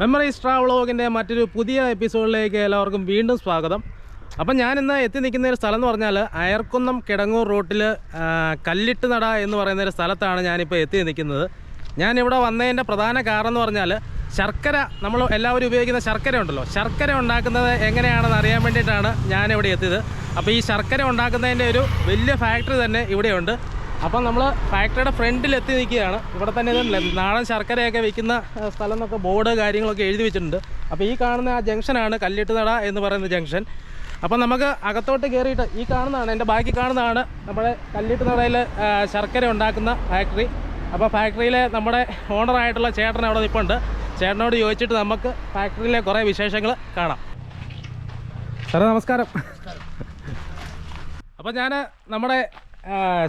Memories ട്രാവലോഗിന്റെ മറ്റൊരു പുതിയ എപ്പിസോഡിലേക്ക് എല്ലാവർക്കും വീണ്ടും സ്വാഗതം. അപ്പം ഞാനിന്ന് എത്തി നിൽക്കുന്ന ഒരു സ്ഥലം എന്ന് പറഞ്ഞാൽ അയർക്കുന്നം കിടങ്ങൂർ റൂട്ടിൽ കല്ലിട്ട് നട എന്ന് പറയുന്ന ഒരു സ്ഥലത്താണ് ഞാനിപ്പോൾ എത്തി നിൽക്കുന്നത്. ഞാനിവിടെ വന്നതിന്റെ പ്രധാന കാരണം എന്ന് പറഞ്ഞാൽ ശർക്കര നമ്മൾ എല്ലാവരും ഉപയോഗിക്കുന്ന ശർക്കര ഉണ്ടല്ലോ. ശർക്കര ഉണ്ടാക്കുന്നത് എങ്ങനെയാണെന്ന് അറിയാൻ വേണ്ടിയിട്ടാണ് ഞാനിവിടെ എത്തിയത്. അപ്പോൾ ഈ ശർക്കര ഉണ്ടാക്കുന്നതിന്റെ ഒരു വലിയ ഫാക്ടറി തന്നെ ഇവിടെയുണ്ട്. അപ്പം നമ്മൾ ഫാക്ടറിയുടെ ഫ്രണ്ടിൽ എത്തി നിൽക്കുകയാണ്. ഇവിടെ തന്നെ ഇതല്ലേ നാടൻ ശർക്കരയൊക്കെ വിൽക്കുന്ന ആ, സ്ഥലം എന്നൊക്കെ ബോർഡ് കാര്യങ്ങളൊക്കെ എഴുതി വെച്ചിട്ടുണ്ട്. അപ്പോൾ ഈ കാണുന്ന ആ ജംഗ്ഷനാണ് കല്ലിട്ട് നട എന്ന് പറയുന്ന ജംഗ്ഷൻ. അപ്പം നമുക്ക് അകത്തോട്ട് കയറിയിട്ട് ഈ കാണുന്നതാണ് എന്റെ ബാക്കി കാണുന്നതാണ് നമ്മുടെ കല്ലിട്ട് നടയിൽ ശർക്കര ഉണ്ടാക്കുന്ന ഫാക്ടറി. അപ്പോൾ ഫാക്ടറിയിലെ നമ്മുടെ ഓണറായിട്ടുള്ള ചേട്ടൻ അവിടെ നിൽപ്പുണ്ട് ചേട്ടനോട് ചോദിച്ചിട്ട് നമുക്ക് ഫാക്ടറിയിലെ കുറേ വിശേഷങ്ങൾ കാണാം. സാറേ നമസ്കാരം. അപ്പോൾ ഞാൻ നമ്മുടെ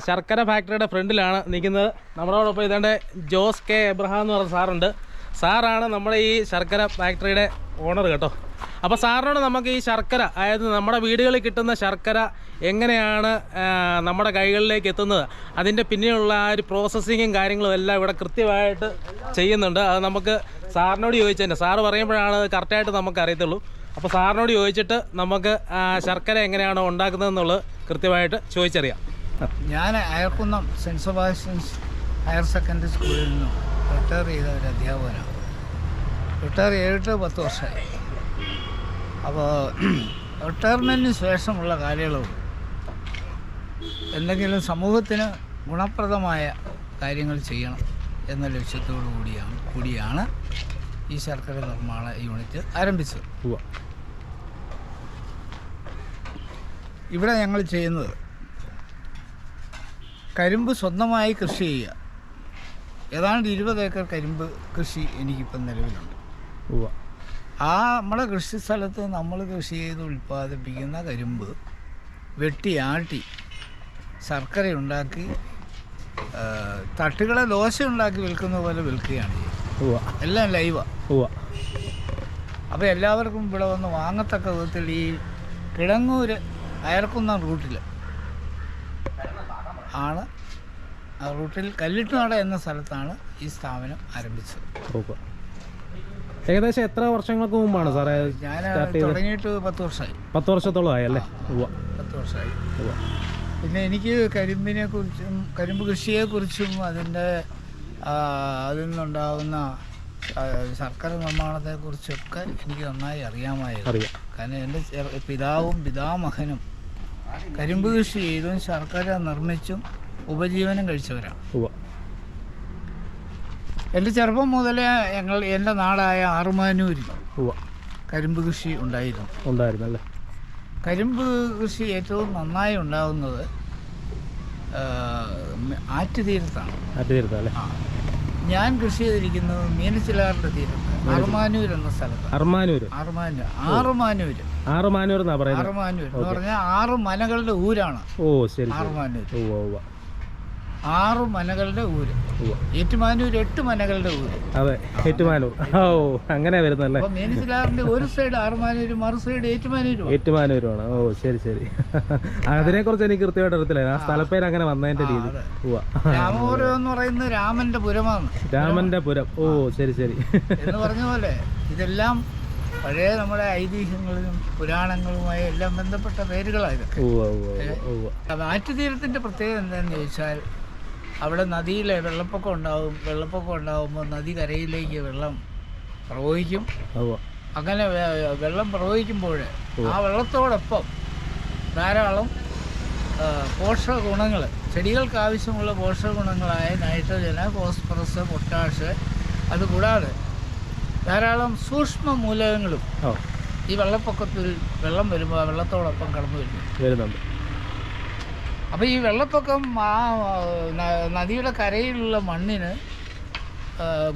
ശർക്കര ഫാക്ടറിയുടെ ഫ്രണ്ടിലാണ് നിൽക്കുന്നത്. നമ്മളോടൊപ്പം ഇതേണ്ട ജോസ് കെ എബ്രഹാം എന്ന് പറഞ്ഞ സാറുണ്ട്. സാറാണ് നമ്മുടെ ഈ ശർക്കര ഫാക്ടറിയുടെ ഓണർ കേട്ടോ. അപ്പോൾ സാറിനോട് നമുക്ക് ഈ ശർക്കര അതായത് നമ്മുടെ വീടുകളിൽ കിട്ടുന്ന ശർക്കര എങ്ങനെയാണ് നമ്മുടെ കൈകളിലേക്ക് എത്തുന്നത്? അതിന്റെ പിന്നിലുള്ള ആ ഒരു പ്രോസസ്സിങ്ങും കാര്യങ്ങളും എല്ലാം ഇവിടെ കൃത്യമായിട്ട് ചെയ്യുന്നുണ്ട്. അത് നമുക്ക് സാറിനോട് ചോദിച്ചു തന്നെ. സാറ് പറയുമ്പോഴാണ് കറക്റ്റായിട്ട് നമുക്ക് അറിയത്തുള്ളൂ. അപ്പോൾ സാറിനോട് ചോദിച്ചിട്ട് നമുക്ക് ശർക്കര എങ്ങനെയാണോ ഉണ്ടാക്കുന്നതെന്നുള്ളത് കൃത്യമായിട്ട് ചോദിച്ചറിയാം. ഞാൻ Ayarkunnam saint Sebastian's higher secondary സ്കൂളിൽ നിന്നും റിട്ടയർ ചെയ്ത ഒരു അധ്യാപകനാണ്. റിട്ടയർ ചെയ്തിട്ട് പത്ത് വർഷമായി. അപ്പോൾ റിട്ടയർമെന്റിന് ശേഷമുള്ള കാലയളവ് എന്തെങ്കിലും സമൂഹത്തിന് ഗുണപ്രദമായ കാര്യങ്ങൾ ചെയ്യണം എന്ന ലക്ഷ്യത്തോടു കൂടിയാണ് കൂടിയാണ് ഈ ശർക്കര നിർമ്മാണ യൂണിറ്റ് ആരംഭിച്ചത്. ഇവിടെ ഞങ്ങൾ ചെയ്യുന്നത് കരിമ്പ് സ്വന്തമായി കൃഷി ചെയ്യുക ഏതാണ്ട് ഇരുപത് ഏക്കർ കരിമ്പ് കൃഷി എനിക്കിപ്പം നിലവിലുണ്ട്. ആ നമ്മുടെ കൃഷി സ്ഥലത്ത് നമ്മൾ കൃഷി ചെയ്ത് ഉൽപ്പാദിപ്പിക്കുന്ന കരിമ്പ് വെട്ടി ആട്ടി ശർക്കര ഉണ്ടാക്കി തട്ടുകളെ ദോശ ഉണ്ടാക്കി വിൽക്കുന്ന പോലെ വിൽക്കുകയാണ് ചെയ്യുന്നത്. എല്ലാം ലൈവാ ഉവ്വ. അപ്പോൾ എല്ലാവർക്കും ഇവിടെ വന്ന് വാങ്ങത്തക്ക വിധത്തിൽ ഈ കിടങ്ങൂര് അയർക്കുന്ന റൂട്ടിൽ ആണ്. റൂട്ടിൽ കല്ലിട്ടുനട എന്ന സ്ഥലത്താണ് ഈ സ്ഥാപനം ആരംഭിച്ചത്. ഏകദേശം എത്ര വർഷങ്ങൾക്ക് മുമ്പാണ് സാറേ ഞാൻ തുടങ്ങിയിട്ട് പത്ത് വർഷമായി. പത്ത് വർഷത്തോളം ആയി അല്ലേ പത്ത് വർഷമായി. പിന്നെ എനിക്ക് കരിമ്പിനെ കുറിച്ചും കരിമ്പ് കൃഷിയെക്കുറിച്ചും അതിന്റെ അതിൽ നിന്നുണ്ടാകുന്ന ശർക്കര നിർമ്മാണത്തെക്കുറിച്ചൊക്കെ എനിക്ക് നന്നായി അറിയാമായിരുന്നു. അറിയാം. കാരണം എന്റെ പിതാവും പിതാമഹനും കരിമ്പ് കൃഷി ചെയ്തും ശർക്കര നിർമ്മിച്ചും ഉപജീവനം കഴിച്ചവരാണ്. എന്റെ ചെറുപ്പം മുതലേ ഞങ്ങൾ എന്റെ നാടായ ആറുമാനൂരിൽ കരിമ്പ് കൃഷി ഉണ്ടായിരുന്നു. കരിമ്പ് കൃഷി ഏറ്റവും നന്നായി മ- ആറ്റുതീരത്താണ്. അത് തീർത്താ അല്ലേ? ആ. ഞാൻ കൃഷി ചെയ്തിരിക്കുന്നത് മീനച്ചിലാറിന്റെ തീരത്ത് ആറുമാനൂർ എന്ന സ്ഥലത്ത്. അർമാനൂര് ആറുമാനൂർ ആറുമാനൂര്. ആറുമാനൂർ എന്നാ പറയുന്നത്? ആറുമാനൂർ എന്ന് പറഞ്ഞാൽ ആറ് മലകളുടെ ഊരാണ്. ഓ ശരി ആറുമാനൂർ ഓ ഉവ്വ. ആറ് മനകളുടെ ഊര്. ഏറ്റുമാനൂർ എട്ട് മനകളുടെ ഊര്. അതെ ഏറ്റുമാനൂർ. ഓ അങ്ങനെ വരുന്നല്ലേ? മേനിസിലാറിന്റെ മീനച്ചിലാറിന്റെ ഒരു സൈഡ് ആറുമാനൂര് മറു സൈഡ് ഏറ്റുമാനൂരും ഏറ്റുമാനൂരുമാണ്. ഓ ശരി ശരി. അതിനെ കുറിച്ച് എനിക്ക് കൃത്യമായിട്ട് അറിയത്തില്ല. ആ സ്ഥലപ്പേര് അങ്ങനെ വന്നതിന്റെ രീതി. രാമപുരം എന്ന് പറയുന്നത് രാമന്റെ പുരമാണ്. രാമന്റെ പുരം. ഓ ശരി ശരി. എന്ന് പറഞ്ഞ പോലെ ഇതെല്ലാം പഴയ നമ്മുടെ ഐതിഹ്യങ്ങളിലും പുരാണങ്ങളുമായി എല്ലാം ബന്ധപ്പെട്ട പേരുകളാണ് ഇതൊക്കെ. ഉവ്വ ആറ്റുതീരത്തിന്റെ പ്രത്യേകത എന്താണെന്ന് ചോദിച്ചാൽ അവിടെ നദിയിലെ വെള്ളപ്പൊക്കം ഉണ്ടാവും വെള്ളപ്പൊക്കം ഉണ്ടാകുമ്പോൾ നദി കരയിലേക്ക് വെള്ളം പ്രവഹിക്കും. അങ്ങനെ വെള്ളം പ്രവഹിക്കുമ്പോൾ ആ വെള്ളത്തോടൊപ്പം ധാരാളം പോഷക ഗുണങ്ങൾ ചെടികൾക്ക് ആവശ്യമുള്ള പോഷക ഗുണങ്ങളായ നൈട്രജന് ഫോസ്ഫറസ് പൊട്ടാഷ് അതുകൂടാതെ ധാരാളം സൂക്ഷ്മ മൂലകങ്ങളും ഈ വെള്ളപ്പൊക്കത്തിൽ വെള്ളം വരുമ്പോൾ ആ വെള്ളത്തോടൊപ്പം കടന്നു വരുന്നു. വരുന്നുണ്ട്. അപ്പോൾ ഈ വെള്ളപ്പൊക്കം ആ നദിയുടെ കരയിലുള്ള മണ്ണിന്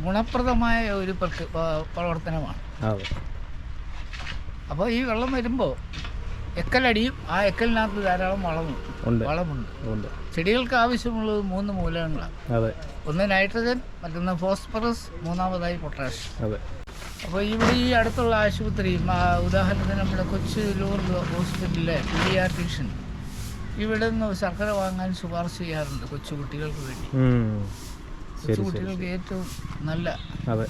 ഗുണപ്രദമായ ഒരു പ്രവർത്തനമാണ്. അപ്പോൾ ഈ വെള്ളം വരുമ്പോൾ എക്കലടിയും ആ എക്കലിനകത്ത് ധാരാളം വളമുണ്ട്. വളമുണ്ട് ചെടികൾക്ക് ആവശ്യമുള്ളത് മൂന്ന് മൂലകങ്ങളാണ് ഒന്ന് നൈട്രജൻ മറ്റൊന്ന് ഫോസ്ഫറസ് മൂന്നാമതായി പൊട്ടാഷ് അപ്പോൾ ഇവിടെ ഈ അടുത്തുള്ള ആശുപത്രി ഉദാഹരണത്തിന് നമ്മുടെ കൊച്ചു ലൂർ ഹോസ്പിറ്റലിലെ പീഡിയാട്രീഷ്യൻ ഇവിടെ നിന്ന് ശർക്കര വാങ്ങാൻ ശുപാർശ ചെയ്യാറുണ്ട് കൊച്ചുകുട്ടികൾക്ക് വേണ്ടി. കൊച്ചുകുട്ടികൾക്ക് ഏറ്റവും നല്ല അതെ.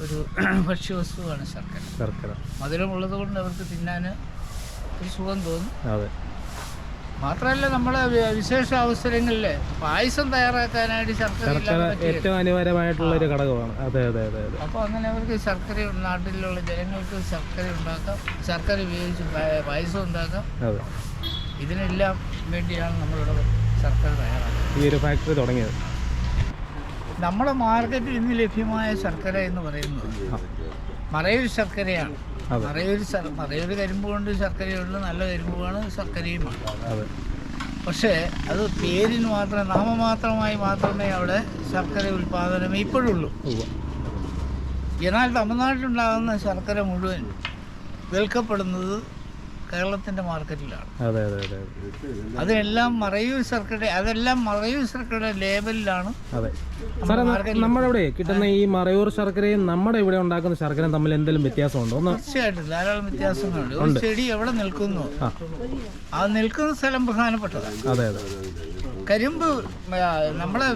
ഒരു ഭക്ഷ്യവസ്തുവാണ് ശർക്കര. ശർക്കര. മധുരമുള്ളത് കൊണ്ട് അവർക്ക് തിന്നാൻ ഒരു സുഖം തോന്നും. അതെ. മാത്രമല്ല നമ്മളെ വിശേഷ അവസരങ്ങളിൽ പായസം തയ്യാറാക്കാനായിട്ട് ശർക്കര ഏറ്റവും അനിവാര്യമായിട്ടുള്ള ഒരു ഘടകമാണ്. അതെ അതെ അതെ അതെ. അപ്പോൾ അങ്ങനെ അവർക്ക് ശർക്കര നാട്ടിലുള്ള ജനങ്ങൾക്ക് ശർക്കര ഉണ്ടാക്കാം. ശർക്കര ഉപയോഗിച്ച് പായസം ഉണ്ടാക്കാം. അതെ. ഇതിനെല്ലാം വേണ്ടിയാണ് നമ്മളിവിടെ ശർക്കര തയ്യാറാക്കുന്നത്. ഈ ഒരു ഫാക്ടറി തുടങ്ങിയത്. നമ്മുടെ മാർക്കറ്റിൽ ഇന്ന് ലഭ്യമായ ശർക്കര എന്ന് പറയുന്നത് മറയൂർ ശർക്കരയാണ്. മറയൂർ മറയൂർ കരിമ്പ് കൊണ്ട് ശർക്കരയുള്ള നല്ല കരിമ്പുമാണ് ശർക്കരയുമാണ്. പക്ഷേ അത് പേരിന് മാത്രം നാമമാത്രമായി മാത്രമേ അവിടെ ശർക്കര ഉൽപ്പാദനം ഇപ്പോഴുള്ളൂ. എന്നാൽ തമിഴ്നാട്ടിലുണ്ടാകുന്ന ശർക്കര മുഴുവൻ വിൽക്കപ്പെടുന്നത് കേരളത്തിന്റെ മാർക്കറ്റിലാണ്. അതെ അതെ അതെ അതെ. അതെല്ലാം മറയൂർ സർക്കിടെ അതെല്ലാം മറയൂർ സർക്കിടെ ലേബലിലാണ്. അതെ. സാറേ നമ്മുടെ ഇവിടെ കിട്ടുന്ന ഈ മറയൂർ ശർക്കരയും നമ്മുടെ ഇവിടെ ഉണ്ടാക്കുന്ന ശർക്കരയും തമ്മിൽ എന്തെങ്കിലും വ്യത്യാസമുണ്ടോ? ഒന്ന് തീർച്ചയായിട്ടും ധാരാളം വ്യത്യാസങ്ങളുണ്ട്. ഒരു ചെടി എവിടെ നിൽക്കുന്നു? ആ. നിൽക്കുന്ന സ്ഥലം പ്രധാനപ്പെട്ടതാണ് അതെ അതെ. കരിമ്പ് നമ്മളെ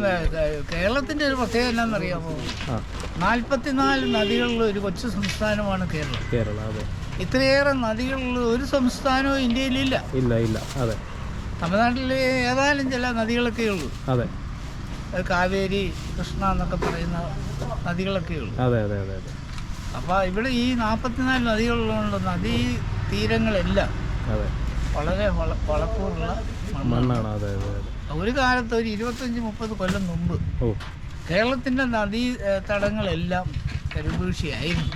കേരളത്തിന്റെ ഒരു പ്രത്യേകത എന്താണെന്നറിയാമോ? അറിയാമോ നാൽപ്പത്തിനാല് നദികളുള്ള ഒരു കൊച്ചു സംസ്ഥാനമാണ് കേരളം. കേരള അതെ. ഇത്രയേറെ നദികളുള്ള ഒരു സംസ്ഥാനവും ഇന്ത്യയിലില്ല. ഇല്ല ഇല്ല. അതെ. തമിഴ്നാട്ടിൽ ഏതായാലും ചില നദികളൊക്കെ ഉള്ളൂ. അതെ. കാവേരി കൃഷ്ണ എന്നൊക്കെ പറയുന്ന നദികളൊക്കെ ഉള്ളൂ. അതെ അതെ അതെ അതെ. അപ്പോൾ ഇവിടെ ഈ നാൽപ്പത്തിനാല് നദികളുള്ള നദീ തീരങ്ങളെല്ലാം അതെ. വളരെ വള വളക്കൂറുള്ള മണ്ണാണ്. അതെ അതെ ഒരു കാലത്ത് ഒരു ഇരുപത്തഞ്ച് മുപ്പത് കൊല്ലം മുമ്പ് കേരളത്തിന്റെ നദീ തടങ്ങളെല്ലാം കരിമ്പ് ആയിരുന്നു.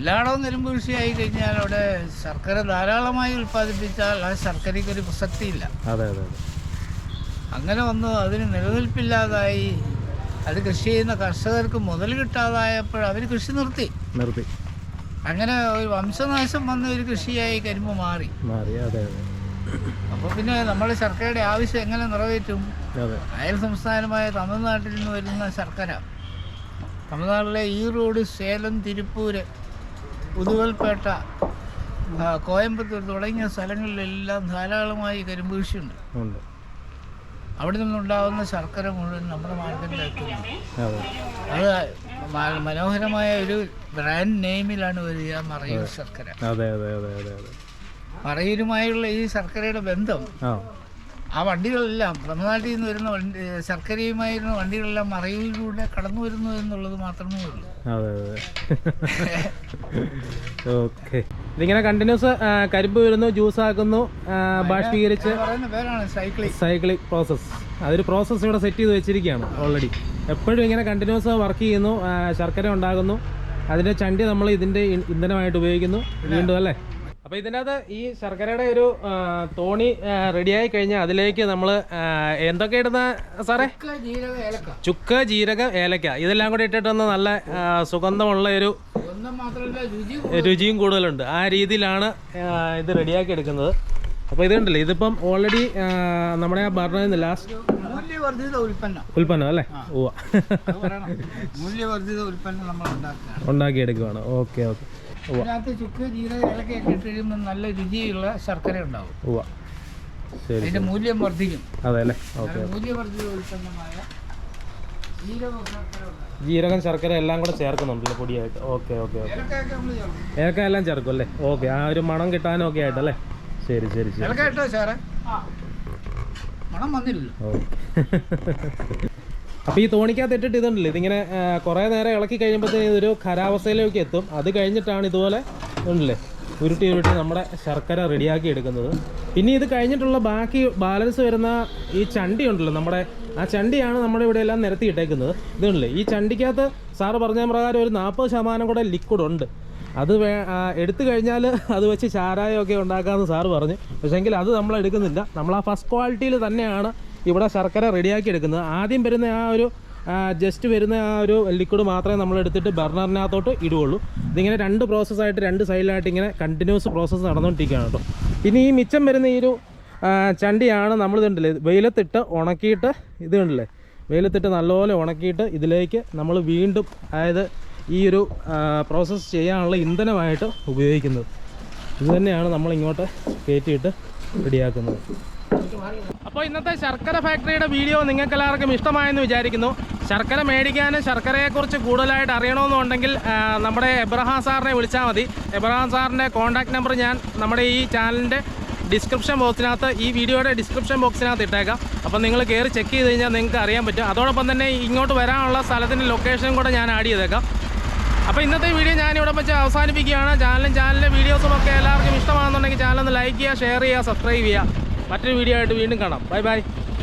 എല്ലായിടവും നെരുമ്പ് കൃഷിയായി കഴിഞ്ഞാൽ അവിടെ ശർക്കര ധാരാളമായി ഉൽപ്പാദിപ്പിച്ചാൽ ആ ശർക്കരയ്ക്ക് ഒരു പ്രസക്തിയില്ല. അതെ അതെ അങ്ങനെ വന്ന് അതിന് നിലനിൽപ്പില്ലാതായി അത് കൃഷി ചെയ്യുന്ന കർഷകർക്ക് മുതൽ കിട്ടാതായപ്പോൾ അവർ കൃഷി നിർത്തി. നിർത്തി. അങ്ങനെ ഒരു വംശനാശം വന്ന ഒരു കൃഷിയായി കരിമ്പ് മാറി. മാറി അതെ അതെ. അപ്പോൾ പിന്നെ നമ്മുടെ ശർക്കരയുടെ ആവശ്യം എങ്ങനെ നിറവേറ്റും? അയൽ സംസ്ഥാനമായ തമിഴ്നാട്ടിൽ നിന്ന് വരുന്ന ശർക്കര. തമിഴ്നാട്ടിലെ ഈറോഡ് സേലം തിരുപ്പൂര് പുതുവൽപേട്ട കോയമ്പത്തൂർ തുടങ്ങിയ സ്ഥലങ്ങളിലെല്ലാം ധാരാളമായി കരിമ്പ് കൃഷിയുണ്ട്. അവിടെ നിന്നുണ്ടാകുന്ന ശർക്കര മുഴുവൻ നമ്മുടെ മാർക്കറ്റിലെത്തുന്നു അതെ. മനോഹരമായ ഒരു ബ്രാൻഡ് നെയിമിലാണ് വരിക മറയൂർ ശർക്കര. മറയൂരുമായുള്ള ഈ ശർക്കരയുടെ ബന്ധം ആ. ആ വണ്ടികളെല്ലാം തമിഴ്നാട്ടിൽ നിന്ന് വരുന്ന വണ്ടി ശർക്കരയുമായിരുന്ന വണ്ടികളെല്ലാം മറയൂരിലൂടെ കടന്നു വരുന്നു എന്നുള്ളത് മാത്രമേ ഉള്ളൂ. അതെ അതെ. ഓക്കെ ഇതിങ്ങനെ കണ്ടിന്യൂസ് കരിമ്പ് വരുന്നു ജ്യൂസ് ആക്കുന്നു ബാഷ്പീകരിച്ച് സൈക്ലിക് പ്രോസസ് അതൊരു പ്രോസസ് ഇവിടെ സെറ്റ് ചെയ്ത് വെച്ചിരിക്കുകയാണ് ഓൾറെഡി എപ്പോഴും ഇങ്ങനെ കണ്ടിന്യൂസ് വർക്ക് ചെയ്യുന്നു ശർക്കര ഉണ്ടാകുന്നു. അതിന്റെ ചണ്ടി നമ്മൾ ഇതിന്റെ ഇന്ധനമായിട്ട് ഉപയോഗിക്കുന്നു. വീണ്ടും അല്ലേ? അപ്പോൾ ഇതിനകത്ത് ഈ ശർക്കരയുടെ ഒരു തോണി റെഡിയായി കഴിഞ്ഞാൽ അതിലേക്ക് നമ്മൾ എന്തൊക്കെ ഇടുന്ന സാറേ? ചുക്ക് ജീരകം ഏലക്ക. ഇതെല്ലാം കൂടി ഇട്ടിട്ടൊന്ന് നല്ല സുഗന്ധമുള്ള ഒരു രുചിയും കൂടുതലുണ്ട്. ആ രീതിയിലാണ് ഇത് റെഡിയാക്കി എടുക്കുന്നത്. അപ്പോൾ ഇതുണ്ടല്ലോ ഇതിപ്പം ഓൾറെഡി നമ്മുടെ ആ നിന്ന് ലാസ്റ്റ് ഉൽപ്പന്നം. അല്ലേ? ഓ മൂല്യവർദ്ധിത ഉൽപ്പന്നം നമ്മൾ ഓക്കെ ഓക്കെ. ഇതിനകത്ത് ചുക്ക് ജീരക ഏലക്കയൊക്കെ ഇട്ട് കഴിയുമ്പോൾ നല്ല രുചിയുള്ള ശർക്കര ഉണ്ടാവും. ശരി അതിന്റെ മൂല്യം വർദ്ധിക്കും. അതെ അല്ലേ ഓക്കെ നല്ല മൂല്യവർദ്ധിത ഉൽപ്പന്നമായ ജീരക ശർക്കര ഉണ്ടാവും. ജീരകം ശർക്കര എല്ലാം കൂടെ ചേർക്കുന്നുണ്ടല്ലേ പൊടിയായിട്ട്. Okay okay okay. ഏലക്കയൊക്കെ നമ്മൾ ചേർക്കും. ഏലക്ക എല്ലാം ചേർക്കും അല്ലേ? ഓക്കെ ആ ഒരു മണം കിട്ടാനും ഒക്കെ ആയിട്ടല്ലേ ശരി ശരി ശരി. ഏലക്ക ഇട്ടോ സാറേ? മണം വന്നില്ലല്ലോ. ഓക്കെ അപ്പോൾ ഈ തോണിക്കകത്ത് ഇട്ടിട്ട് ഇതുണ്ടല്ലോ ഇതിങ്ങനെ കുറെ കുറേ നേരം ഇളക്കി കഴിയുമ്പോഴത്തേന് ഇതൊരു ഖരാവസ്ഥയിലേക്ക് എത്തും. അത് കഴിഞ്ഞിട്ടാണ് ഇതുപോലെ ഉണ്ടല്ലേ ഉരുട്ടി ഉരുട്ടി നമ്മുടെ ശർക്കര റെഡിയാക്കി എടുക്കുന്നത്. പിന്നെ ഇത് കഴിഞ്ഞിട്ടുള്ള ബാക്കി ബാലൻസ് വരുന്ന ഈ ചണ്ടി ഉണ്ടല്ലോ നമ്മുടെ ആ ചണ്ടിയാണ് നമ്മുടെ ഇവിടെ എല്ലാം നിരത്തി ഇട്ടേക്കുന്നത് ഇതുണ്ടല്ലേ ഈ ചണ്ടിക്കകത്ത് സാറ് പറഞ്ഞ പ്രകാരം ഒരു നാൽപ്പത് ശതമാനം കൂടെ ലിക്വിഡ് ഉണ്ട്. അത് വേ എടുത്തു കഴിഞ്ഞാൽ അത് വെച്ച് ചാരായമൊക്കെ ഉണ്ടാക്കാമെന്ന് സാറ് പറഞ്ഞു. പക്ഷേങ്കിൽ അത് നമ്മൾ എടുക്കുന്നില്ല. നമ്മൾ ആ ഫസ്റ്റ് ക്വാളിറ്റിയിൽ തന്നെയാണ് ഇവിടെ ശർക്കര റെഡിയാക്കി എടുക്കുന്നത്. ആദ്യം വരുന്ന ആ ഒരു ജസ്റ്റ് വരുന്ന ആ ഒരു ലിക്വിഡ് മാത്രമേ നമ്മൾ എടുത്തിട്ട് ബർണറിനകത്തോട്ട് ഇടുകയുള്ളൂ. ഇതിങ്ങനെ രണ്ട് പ്രോസസ്സായിട്ട് രണ്ട് സൈഡിലായിട്ട് ഇങ്ങനെ കണ്ടിന്യൂസ് പ്രോസസ്സ് നടന്നുകൊണ്ടിരിക്കുകയാണ് കേട്ടോ. ഇനി ഈ മിച്ചം വരുന്ന ഈ ഒരു ചണ്ടിയാണ് നമ്മൾ ഇതുണ്ടല്ലേ വെയിലത്തിട്ട് ഉണക്കിയിട്ട് ഇത് കണ്ടില്ലേ? വെയിലത്തിട്ട് നല്ലപോലെ ഉണക്കിയിട്ട് ഇതിലേക്ക് നമ്മൾ വീണ്ടും അതായത് ഈ ഒരു പ്രോസസ്സ് ചെയ്യാനുള്ള ഇന്ധനമായിട്ട് ഉപയോഗിക്കുന്നത്. ഇത് തന്നെയാണ് നമ്മൾ ഇങ്ങോട്ട് കയറ്റിയിട്ട് റെഡിയാക്കുന്നത്. അപ്പോൾ ഇന്നത്തെ ശർക്കര ഫാക്ടറിയുടെ വീഡിയോ നിങ്ങൾക്ക് എല്ലാവർക്കും ഇഷ്ടമായെന്ന് വിചാരിക്കുന്നു. ശർക്കര മേടിക്കാനും ശർക്കരയെക്കുറിച്ച് കൂടുതലായിട്ട് അറിയണമെന്നുണ്ടെങ്കിൽ നമ്മുടെ എബ്രഹാം സാറിനെ വിളിച്ചാൽ മതി. എബ്രഹാം സാറിന്റെ കോൺടാക്ട് നമ്പർ ഞാൻ നമ്മുടെ ഈ ചാനലിന്റെ ഡിസ്ക്രിപ്ഷൻ ബോക്സിനകത്ത് ഈ വീഡിയോയുടെ ഡിസ്ക്രിപ്ഷൻ ബോക്സിനകത്ത് ഇട്ടേക്കാം. അപ്പോൾ നിങ്ങൾ കയറി ചെക്ക് ചെയ്ത് കഴിഞ്ഞാൽ നിങ്ങൾക്ക് അറിയാൻ പറ്റും. അതോടൊപ്പം തന്നെ ഇങ്ങോട്ട് വരാനുള്ള സ്ഥലത്തിന്റെ ലൊക്കേഷൻ കൂടെ ഞാൻ ആഡ് ചെയ്തേക്കാം. അപ്പോൾ ഇന്നത്തെ വീഡിയോ ഞാൻ ഇവിടെ വെച്ച് അവസാനിപ്പിക്കുകയാണ്. ചാനലും ചാനലിലെ വീഡിയോസും ഒക്കെ എല്ലാവർക്കും ഇഷ്ടമാണെന്നുണ്ടെങ്കിൽ ചാനൽ ഒന്ന് ലൈക്ക് ചെയ്യുക ഷെയർ ചെയ്യുക സബ്സ്ക്രൈബ് ചെയ്യുക. മറ്റൊരു വീഡിയോ ആയിട്ട് വീണ്ടും കാണാം. Bye bye.